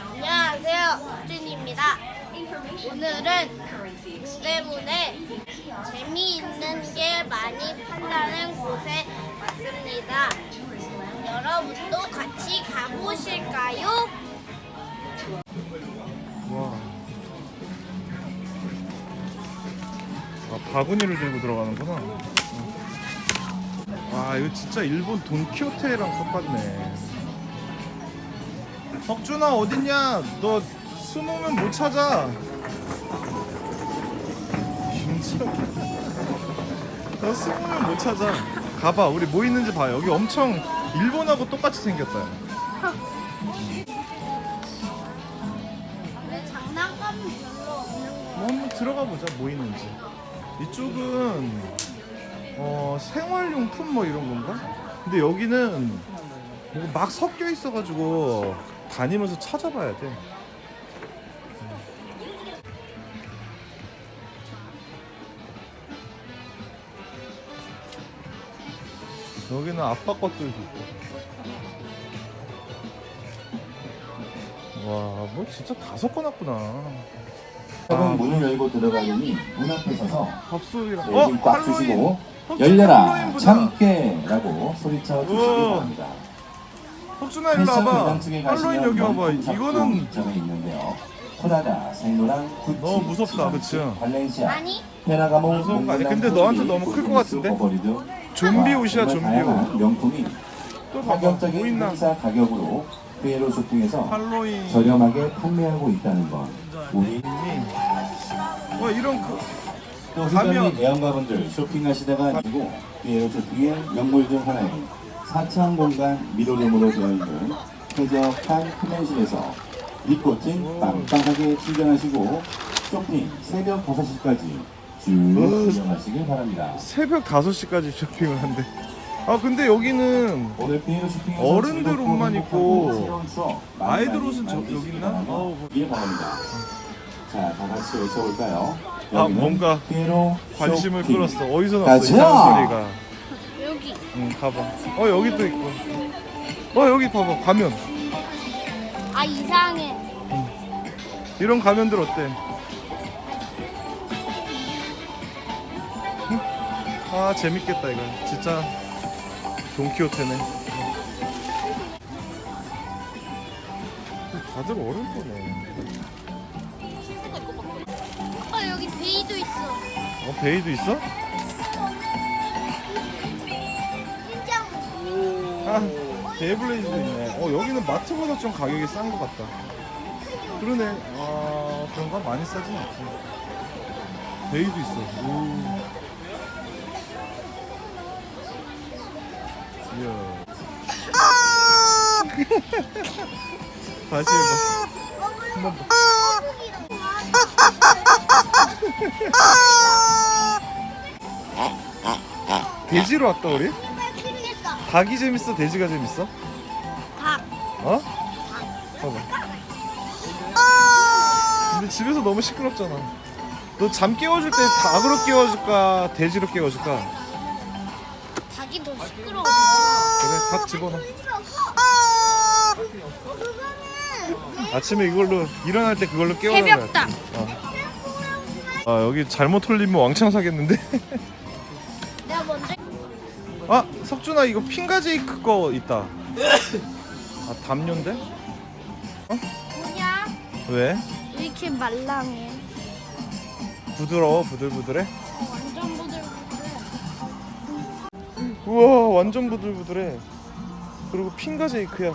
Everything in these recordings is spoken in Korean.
안녕하세요. 수진입니다. 오늘은 때문에 재미있는 게 많이 판다는 곳에 왔습니다. 여러분도 같이 가보실까요? 와. 아, 바구니를 들고 들어가는구나. 와, 이거 진짜 일본 돈키호테랑 똑같네. 석준아 어딨냐? 너 숨으면 못 찾아. 너 숨으면 못 찾아. 가봐, 우리 뭐 있는지 봐. 여기 엄청 일본하고 똑같이 생겼다. 왜 장난감은 별로 없는 거? 뭐 한번 들어가 보자 뭐 있는지 이쪽은 어 생활용품 뭐 이런 건가? 근데 여기는 뭐막 섞여 있어가지고 다니면서 찾아봐야 돼. 여기는 아빠 것들도 있고. 와, 뭐 진짜 다 섞어놨구나. 여러분 문을 열고 들어가려니 문 앞에 서서 밥소리랑 네, 힘꽉 주시고 어, 열려라. 참깨라고 소리쳐 주시기. 바랍니다. 석준아 일로 와봐 할로윈 가시면 여기 와봐 이거는. 코다다, 생로랑 구찌, 너무 무섭다, 그치? 발렌시아, 아니, 페라가모, 무서운 거 아니야? 근데 너한테 너무 클것 고스미스, 같은데? 좀비 와, 옷이야 좀비 다양한 옷 명품이 또 봐봐 뭐 가격적인 있나 행사 가격으로 피에로 쇼핑에서 할로윈 저렴하게 판매하고 있다는 것. 우리 와 이런 그 또 가면- 흑염이 애완가분들 쇼핑하시다가 아니고 피에로 쇼핑의 명물 중 하나인 사창 공간 미로룸으로 되어 있는 쾌적한 크맨실에서 리코팅 빵빵하게 충전하시고 쇼핑 새벽 5시까지 쭉 어, 이용하시길 바랍니다. 새벽 5시까지 쇼핑을 한대 아 근데 여기는 오늘 피에로 쇼핑에서 어른들 옷만 입고 아이들 옷은 저- 여기 있나? 이해 바랍니다. 자, 다 같이 외쳐볼까요? 아, 여기는 뭔가 피에로 관심을 쇼핑. 끌었어 어디서 났어! 이상한 소리가. 응 가봐 어 여기도 있고 어 여기 봐봐 가면 아, 이상해. 이런 가면들 어때? 응? 아 재밌겠다 이거 진짜 돈키호테네 다들 어릴 거네 아, 여기 베이도 있어. 어 베이도 있어? 아 베이블레이드도 있네. 어 여기는 마트보다 좀 가격이 싼 것 같다. 그러네. 아 그런가? 많이 싸진 않지. 베이도 있어. 오. 이야. 다시 해봐. 한번 봐. 돼지로 왔다 우리? 닭이 재밌어? 돼지가 재밌어? 닭. 어? 봐봐. 근데 집에서 너무 시끄럽잖아. 너 잠 깨워줄 때 닭으로 깨워줄까? 돼지로 깨워줄까? 닭이 더 시끄러워. 그래, 닭 집어넣어. 아침에 이걸로 일어날 때 그걸로 깨워야 새벽 닭. 어. 아 여기 잘못 돌리면 왕창 사겠는데? 석준아 이거 핑가제이크 거 있다. 아 담요인데? 뭐냐? 왜? 왜 이렇게 말랑해? 부드러워 부들부들해? 어, 완전 부들부들. 우와 완전 부들부들해 그리고 핑가제이크야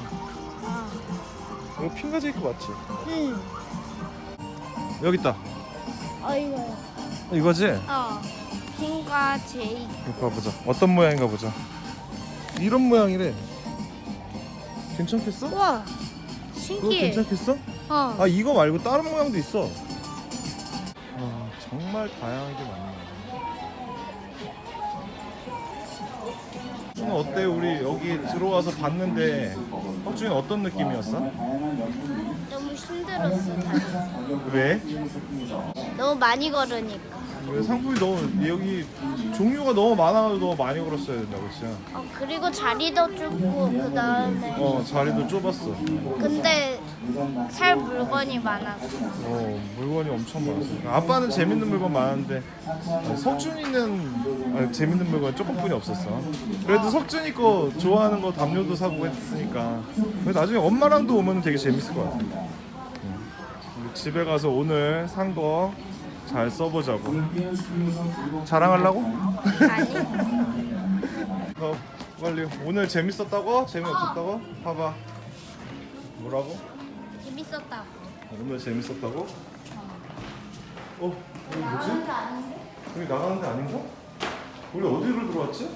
아. 이거 핑가제이크 맞지? 응. 여기 있다 어 이거. 이거지? 어. 핑과 제이. 이거 봐보자 어떤 모양인가 보자 이런 모양이래 괜찮겠어? 우와. 그거 신기해. 괜찮겠어? 어. 아 이거 말고 다른 모양도 있어 아 정말 다양하게 많네 준 어때 우리 여기 들어와서 봤는데 혁준이 어떤 느낌이었어? 너무 힘들었어. 왜? 너무 많이 걸으니까. 왜 상품이 너무 여기 종류가 너무 많아서 너무 많이 걸었어야 된다 그치? 어 그리고 자리도 좁고 그 다음에. 어 자리도 좁았어 근데 살 물건이 많아서. 어 물건이 엄청 많았어. 아빠는 재밌는 물건 많은데 아, 석준이는 아, 재밌는 물건 조금뿐이 없었어. 그래도 석준이 거 좋아하는 거 담요도 사고 했으니까 나중에 엄마랑도 오면 되게 재밌을 것 같아. 응. 우리 집에 가서 오늘 산 거 잘 써보자고. 자랑하려고? 아니. 어, 빨리 오늘 재밌었다고? 재미없었다고? 봐봐. 뭐라고? 재밌었다고. 오늘 재밌었다고? 어, 여기 뭐지? 여기 나가는 데 아닌가? 우리 어디로 들어왔지?